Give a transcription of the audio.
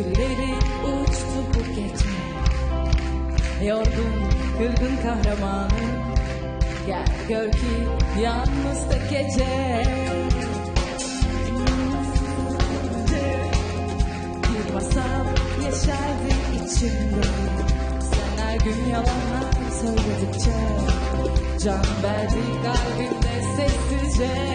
Külleri uçtu bu gece. Yorgun, kırgın kahramanım Gel gör ki yalnız da gece. Bir masal yeşerdi içimde. Sen her gün yalanlar söyledikçe Can verdi kalbimde sessizce.